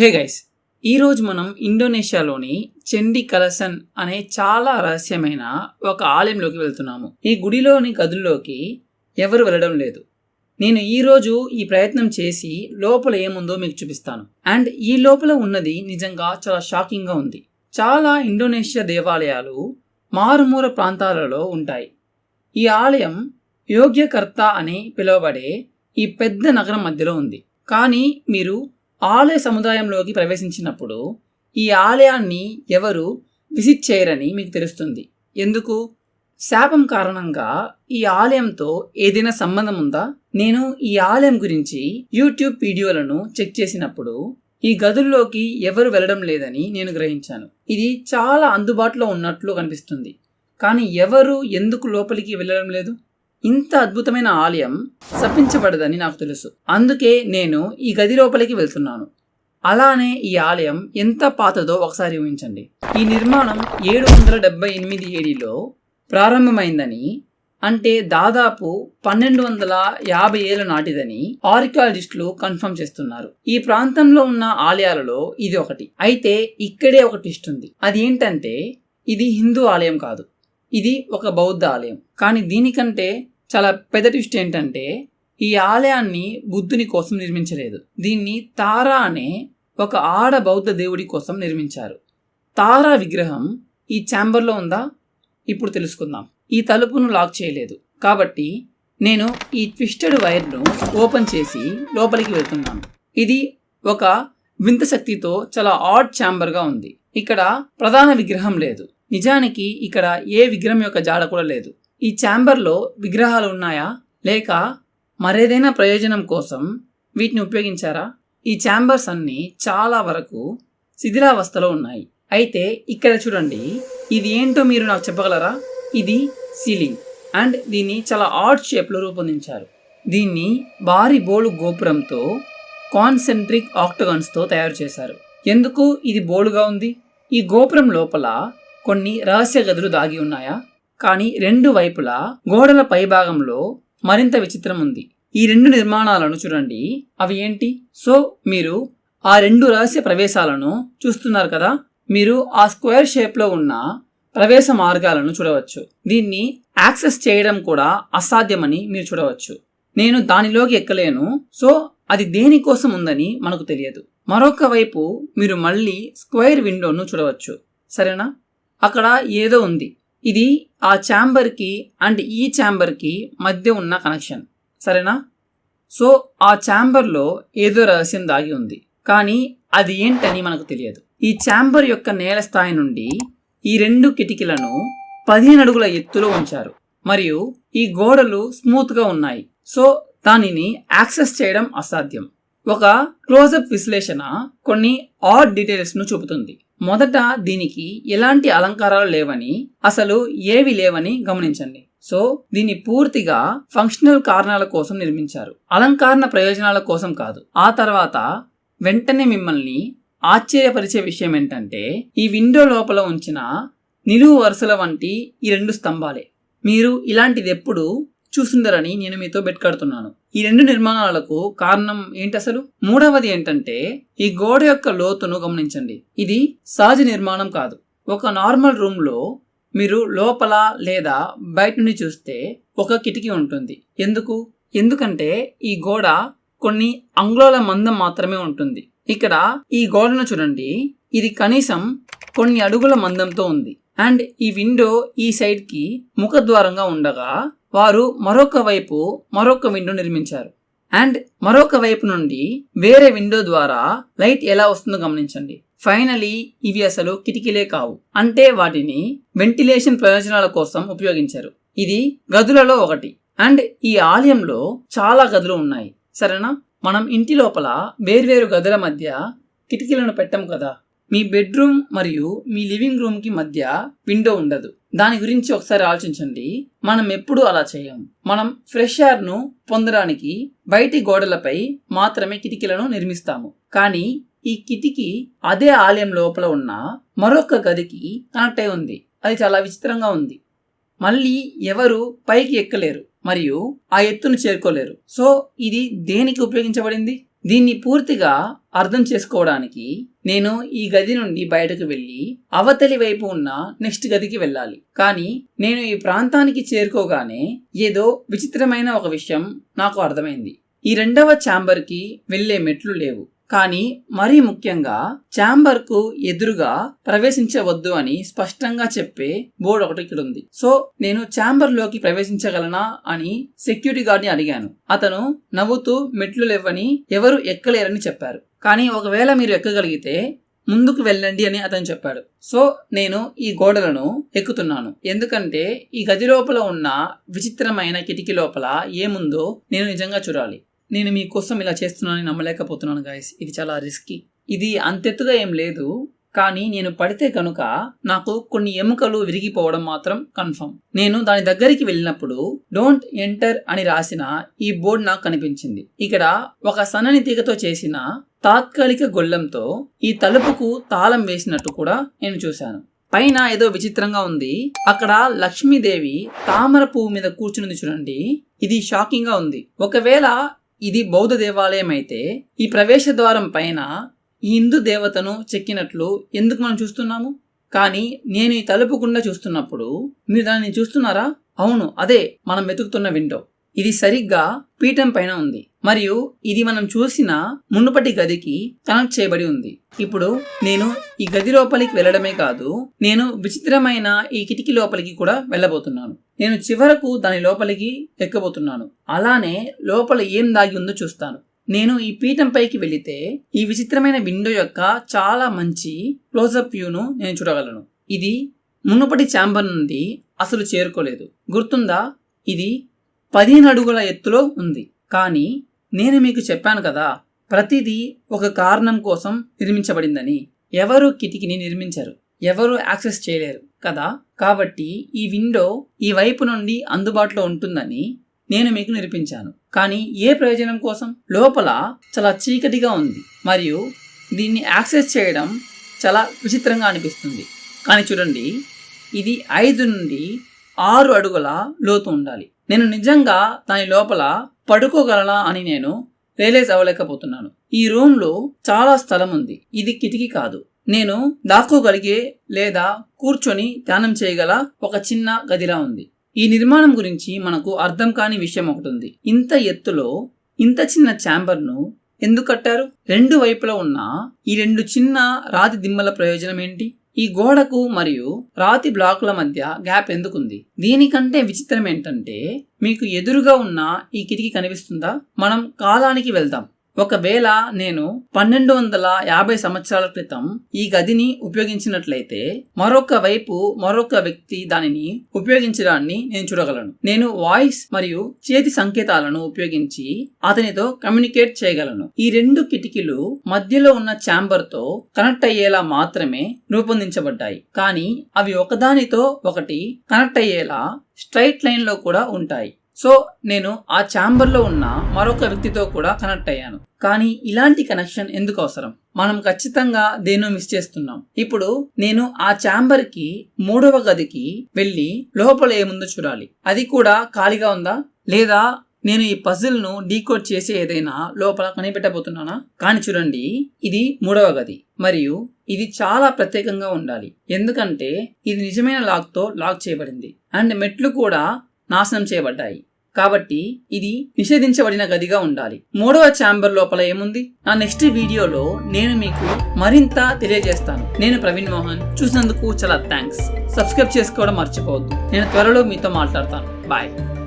Hey guys ఈరోజు మనం ఇండోనేషియాలోని చెండి కలసన్ అనే చాలా రహస్యమైన ఒక ఆలయంలోకి వెళ్తున్నాము. ఈ గుడిలోని గదుల్లోకి ఎవరు వెళ్ళడం లేదు. నేను ఈరోజు ఈ ప్రయత్నం చేసి లోపల ఏముందో మీకు చూపిస్తాను. అండ్ ఈ లోపల ఉన్నది నిజంగా చాలా షాకింగ్గా ఉంది. చాలా ఇండోనేషియా దేవాలయాలు మారుమూల ప్రాంతాలలో ఉంటాయి. ఈ ఆలయం యోగ్యకర్త అని పిలువబడే ఈ పెద్ద నగరం మధ్యలో ఉంది. కానీ మీరు ఆలయ సముదాయంలోకి ప్రవేశించినప్పుడు ఈ ఆలయాన్ని ఎవరు విజిట్ చేయరని మీకు తెలుస్తుంది. ఎందుకు? శాపం కారణంగా ఈ ఆలయంతో ఏదైనా సంబంధం ఉందా? నేను ఈ ఆలయం గురించి యూట్యూబ్ వీడియోలను చెక్ చేసినప్పుడు ఈ గదుల్లోకి ఎవరు వెళ్ళడం లేదని నేను గ్రహించాను. ఇది చాలా అందుబాటులో ఉన్నట్లు కనిపిస్తుంది. కానీ ఎవరు ఎందుకు లోపలికి వెళ్ళడం లేదు? ఇంత అద్భుతమైన ఆలయం శపించబడదని నాకు తెలుసు. అందుకే నేను ఈ గది లోపలికి వెళ్తున్నాను. అలానే ఈ ఆలయం ఎంత పాతదో ఒకసారి ఊహించండి. ఈ నిర్మాణం ఏడు వందల డెబ్బై ఎనిమిది ఏడిలో ప్రారంభమైందని అంటే దాదాపు పన్నెండు వందల యాభై ఏళ్ళ నాటిదని ఆర్కియాలజిస్టులు కన్ఫర్మ్ చేస్తున్నారు. ఈ ప్రాంతంలో ఉన్న ఆలయాలలో ఇది ఒకటి. అయితే ఇక్కడే ఒక ట్విస్ట్ ఉంది. అది ఏంటంటే ఇది హిందూ ఆలయం కాదు. ఇది ఒక బౌద్ధ ఆలయం కానీ దీనికంటే చాలా పెద్ద ట్విస్ట్ ఏంటంటే ఈ ఆలయాన్ని బుద్ధుని కోసం నిర్మించలేదు. దీన్ని తారా అనే ఒక ఆడ బౌద్ధ దేవుడి కోసం నిర్మించారు. తారా విగ్రహం ఈ ఛాంబర్లో ఉందా? ఇప్పుడు తెలుసుకుందాం. ఈ తలుపును లాక్ చేయలేదు. కాబట్టి నేను ఈ ట్విస్టెడ్ వైర్ను ఓపెన్ చేసి లోపలికి వెళ్తున్నాను. ఇది ఒక వింత శక్తితో చాలా ఆడ్ ఛాంబర్గా ఉంది. ఇక్కడ ప్రధాన విగ్రహం లేదు. నిజానికి ఇక్కడ ఏ విగ్రహం యొక్క జాడ కూడా లేదు. ఈ ఛాంబర్లో విగ్రహాలు ఉన్నాయా? లేక మరేదైనా ప్రయోజనం కోసం వీటిని ఉపయోగించారా? ఈ ఛాంబర్స్ అన్నీ చాలా వరకు శిథిలావస్థలో ఉన్నాయి. అయితే ఇక్కడ చూడండి. ఇది ఏంటో మీరు నాకు చెప్పగలరా? ఇది సీలింగ్. అండ్ దీన్ని చాలా ఆర్ట్ షేప్లో రూపొందించారు. దీన్ని భారీ బోలు గోపురంతో కాన్సెంట్రిక్ ఆక్టగన్స్తో తయారు చేశారు. ఎందుకు ఇది బోలుగా ఉంది? ఈ గోపురం లోపల కొన్ని రహస్య గదులు దాగి ఉన్నాయా? కానీ రెండు వైపులా గోడల పైభాగంలో మరింత విచిత్రం ఉంది. ఈ రెండు నిర్మాణాలను చూడండి. అవి ఏంటి? సో మీరు ఆ రెండు రహస్య ప్రవేశాలను చూస్తున్నారు కదా? మీరు ఆ స్క్వేర్ షేప్లో ఉన్న ప్రవేశ మార్గాలను చూడవచ్చు. దీన్ని యాక్సెస్ చేయడం కూడా అసాధ్యమని మీరు చూడవచ్చు. నేను దానిలోకి ఎక్కలేను. సో అది దేనికోసం ఉందని మనకు తెలియదు. మరొక వైపు మీరు మళ్ళీ స్క్వేర్ విండోను చూడవచ్చు. సరేనా? అక్కడ ఏదో ఉంది. ఇది ఆ ఛాంబర్కి అండ్ ఈ ఛాంబర్కి మధ్య ఉన్న కనెక్షన్. సరేనా? సో ఆ ఛాంబర్లో ఏదో రహస్యం దాగి ఉంది. కానీ అది ఏంటని మనకు తెలియదు. ఈ ఛాంబర్ యొక్క నేల స్థాయి నుండి ఈ రెండు కిటికీలను పదిహేను అడుగుల ఎత్తులో ఉంచారు. మరియు ఈ గోడలు స్మూత్గా ఉన్నాయి. సో దానిని యాక్సెస్ చేయడం అసాధ్యం. ఒక క్లోజప్ విశ్లేషణ కొన్ని ఆడ్ డీటెయిల్స్ను చూపుతుంది. మొదట దీనికి ఎలాంటి అలంకారాలు లేవని అసలు ఏవి లేవని గమనించండి. సో దీన్ని పూర్తిగా ఫంక్షనల్ కారణాల కోసం నిర్మించారు. అలంకరణ ప్రయోజనాల కోసం కాదు. ఆ తర్వాత వెంటనే మిమ్మల్ని ఆశ్చర్యపరిచే విషయం ఏంటంటే ఈ విండో లోపల ఉంచిన నిలువు వరుసల వంటి ఈ రెండు స్తంభాలే. మీరు ఇలాంటిది ఎప్పుడు చూస్తుందరని నేను మీతో బెట్కడుతున్నాను ఈ రెండు నిర్మాణాలకు కారణం ఏంటి అసలు మూడవది ఏంటంటే ఈ గోడ యొక్క లోతును గమనించండి. ఇది సహజ నిర్మాణం కాదు. ఒక నార్మల్ రూమ్లో మీరు లోపల లేదా బయట నుండి చూస్తే ఒక కిటికీ ఉంటుంది. ఎందుకు? ఎందుకంటే ఈ గోడ కొన్ని అంగుళాల మందం మాత్రమే ఉంటుంది. ఇక్కడ ఈ గోడను చూడండి. ఇది కనీసం కొన్ని అడుగుల మందంతో ఉంది. అండ్ ఈ విండో ఈ సైడ్కి ముఖద్వారంగా ఉండగా వారు మరొక వైపు మరొక విండో నిర్మించారు. అండ్ మరొక వైపు నుండి వేరే విండో ద్వారా లైట్ ఎలా వస్తుందో గమనించండి. ఫైనలీ ఇవి అసలు కిటికీలే కావు. అంటే వాటిని వెంటిలేషన్ ప్రయోజనాల కోసం ఉపయోగించారు. ఇది గదులలో ఒకటి. అండ్ ఈ ఆలయంలో చాలా గదులు ఉన్నాయి. సరేనా? మనం ఇంటి లోపల వేర్వేరు గదుల మధ్య కిటికీలను పెట్టం కదా? మీ బెడ్రూమ్ మరియు మీ లివింగ్ రూమ్కి మధ్య విండో ఉండదు. దాని గురించి ఒకసారి ఆలోచించండి. మనం ఎప్పుడూ అలా చేయం. మనం ఫ్రెష్ ఎయిర్ను పొందడానికి బయటి గోడలపై మాత్రమే కిటికీలను నిర్మిస్తాము. కానీ ఈ కిటికీ అదే ఆలయం లోపల ఉన్న మరొక గదికి కనెక్ట్ అయి ఉంది. అది చాలా విచిత్రంగా ఉంది. మళ్ళీ ఎవరు పైకి ఎక్కలేరు మరియు ఆ ఎత్తును చేరుకోలేరు. సో ఇది దేనికి ఉపయోగించబడింది? దీన్ని పూర్తిగా అర్థం చేసుకోవడానికి నేను ఈ గది నుండి బయటకు వెళ్ళి అవతలి వైపు ఉన్న నెక్స్ట్ గదికి వెళ్ళాలి. కానీ నేను ఈ ప్రాంతానికి చేరుకోగానే ఏదో విచిత్రమైన ఒక విషయం నాకు అర్థమైంది. ఈ రెండవ ఛాంబర్కి వెళ్ళే మెట్లు లేవు. కానీ మరీ ముఖ్యంగా ఛాంబర్కు ఎదురుగా ప్రవేశించవద్దు అని స్పష్టంగా చెప్పే బోర్డు ఒకటి ఇక్కడ ఉంది సో నేను ఛాంబర్లోకి ప్రవేశించగలనా అని సెక్యూరిటీ గార్డ్ని అడిగాను. అతను నవ్వుతూ మెట్లు లేవని ఎవరు ఎక్కలేరని చెప్పారు. కానీ ఒకవేళ మీరు ఎక్కగలిగితే ముందుకు వెళ్ళండి అని అతను చెప్పాడు. సో నేను ఈ గోడలను ఎక్కుతున్నాను. ఎందుకంటే ఈ గది లోపల ఉన్న విచిత్రమైన కిటికీ లోపల ఏముందో నేను నిజంగా చూడాలి. నేను మీకోసం ఇలా చేస్తున్నానని నమ్మలేకపోతున్నాను గాయస్ ఇది చాలా రిస్కీ ఇది అంతెత్తుగా ఏం లేదు కానీ నేను పడితే కనుక నాకు కొన్ని ఎముకలు విరిగిపోవడం మాత్రం కన్ఫర్మ్ నేను దాని దగ్గరికి వెళ్ళినప్పుడు డోంట్ ఎంటర్ అని రాసిన ఈ బోర్డు నాకు కనిపించింది. ఇక్కడ ఒక సన్నని తీగతో చేసిన తాత్కాలిక గొల్లంతో ఈ తలుపుకు తాళం వేసినట్టు కూడా నేను చూశాను. పైన ఏదో విచిత్రంగా ఉంది. అక్కడ లక్ష్మీదేవి తామర పువ్వు మీద కూర్చుని చూడండి. ఇది షాకింగ్గా ఉంది. ఒకవేళ ఇది బౌద్ధ దేవాలయం అయితే ఈ ప్రవేశ ద్వారం పైన ఈ హిందూ దేవతను చెక్కినట్లు ఎందుకు మనం చూస్తున్నాము? కానీ నేను ఈ తలుపు గుండా చూస్తున్నప్పుడు మీరు దాన్ని చూస్తున్నారా? అవును అదే మనం వెతుకుతున్న విండో. ఇది సరిగ్గా పీఠం పైన ఉంది. మరియు ఇది మనం చూసిన మునుపటి గదికి కనెక్ట్ చేయబడి ఉంది. ఇప్పుడు నేను ఈ గది లోపలికి వెళ్ళడమే కాదు నేను విచిత్రమైన ఈ కిటికీ లోపలికి కూడా వెళ్ళబోతున్నాను. నేను చివరకు దాని లోపలికి ఎక్కబోతున్నాను. అలానే లోపల ఏం దాగి ఉందో చూస్తాను. నేను ఈ పీఠం పైకి వెళితే ఈ విచిత్రమైన విండో యొక్క చాలా మంచి క్లోజప్ వ్యూను నేను చూడగలను. ఇది మునుపటి ఛాంబర్ నుండి అసలు చేరుకోలేదు. గుర్తుందా? ఇది పదిహేను అడుగుల ఎత్తులో ఉంది. కానీ నేను మీకు చెప్పాను కదా ప్రతిదీ ఒక కారణం కోసం నిర్మించబడిందని. ఎవరు కిటికీని నిర్మించరు ఎవరు యాక్సెస్ చేయలేరు కదా. కాబట్టి ఈ విండో ఈ వైపు నుండి అందుబాటులో ఉంటుందని నేను మీకు నిరూపించాను కానీ ఏ ప్రయోజనం కోసం? లోపల చాలా చీకటిగా ఉంది మరియు దీన్ని యాక్సెస్ చేయడం చాలా విచిత్రంగా అనిపిస్తుంది. కానీ చూడండి ఇది ఐదు నుండి ఆరు అడుగుల లోతు ఉండాలి. నేను నిజంగా దాని లోపల పడుకోగలనా అని నేను రియలైజ్ అవ్వలేకపోతున్నాను. ఈ రూమ్లో చాలా స్థలం ఉంది. ఇది కిటికీ కాదు. నేను దాక్కోగలిగే లేదా కూర్చొని ధ్యానం చేయగల ఒక చిన్న గదిలా ఉంది. ఈ నిర్మాణం గురించి మనకు అర్థం కాని విషయం ఒకటి ఉంది. ఇంత ఎత్తులో ఇంత చిన్న ఛాంబర్ను ఎందుకు కట్టారు? రెండు వైపులా ఉన్న ఈ రెండు చిన్న రాతి దిమ్మల ప్రయోజనం ఏంటి? ఈ గోడకు మరియు రాతి బ్లాకుల మధ్య గ్యాప్ ఎందుకుంది? దీనికంటే విచిత్రం ఏంటంటే మీకు ఎదురుగా ఉన్న ఈ కిటికీ కనిపిస్తుందా? మనం కాలానికి వెళ్దాం. ఒకవేళ నేను పన్నెండు వందల యాభై సంవత్సరాల క్రితం ఈ గదిని ఉపయోగించినట్లయితే మరొక వైపు మరొక వ్యక్తి దానిని ఉపయోగించడాన్ని నేను చూడగలను. నేను వాయిస్ మరియు చేతి సంకేతాలను ఉపయోగించి అతనితో కమ్యూనికేట్ చేయగలను. ఈ రెండు కిటికీలు మధ్యలో ఉన్న ఛాంబర్తో కనెక్ట్ అయ్యేలా మాత్రమే రూపొందించబడ్డాయి. కానీ అవి ఒకదానితో ఒకటి కనెక్ట్ అయ్యేలా స్ట్రైట్ లైన్లో కూడా ఉంటాయి. సో నేను ఆ ఛాంబర్లో ఉన్న మరొక వ్యక్తితో కూడా కనెక్ట్ అయ్యాను. కానీ ఇలాంటి కనెక్షన్ ఎందుకు అవసరం? మనం ఖచ్చితంగా దేనో మిస్ చేస్తున్నాం. ఇప్పుడు నేను ఆ ఛాంబర్కి మూడవ గదికి వెళ్ళి లోపల ఏముందో చూడాలి. అది కూడా ఖాళీగా ఉందా? లేదా నేను ఈ పజిల్ను డీకోడ్ చేసి ఏదైనా లోపల కనిపెట్టబోతున్నానా? కానీ చూడండి ఇది మూడవ గది. మరియు ఇది చాలా ప్రత్యేకంగా ఉండాలి. ఎందుకంటే ఇది నిజమైన లాక్తో లాక్ చేయబడింది. అండ్ మెట్లు కూడా నాశనం చేయబడ్డాయి. కాబట్టి ఇది నిషేధించబడిన గదిగా ఉండాలి. మూడవ ఛాంబర్ లోపల ఏముంది? నా నెక్స్ట్ వీడియోలో నేను మీకు మరింత తెలియజేస్తాను. నేను ప్రవీణ్ మోహన్. చూసినందుకు చాలా థ్యాంక్స్. సబ్స్క్రైబ్ చేసుకోవడం మర్చిపోవద్దు. నేను త్వరలో మీతో మాట్లాడతాను. బాయ్.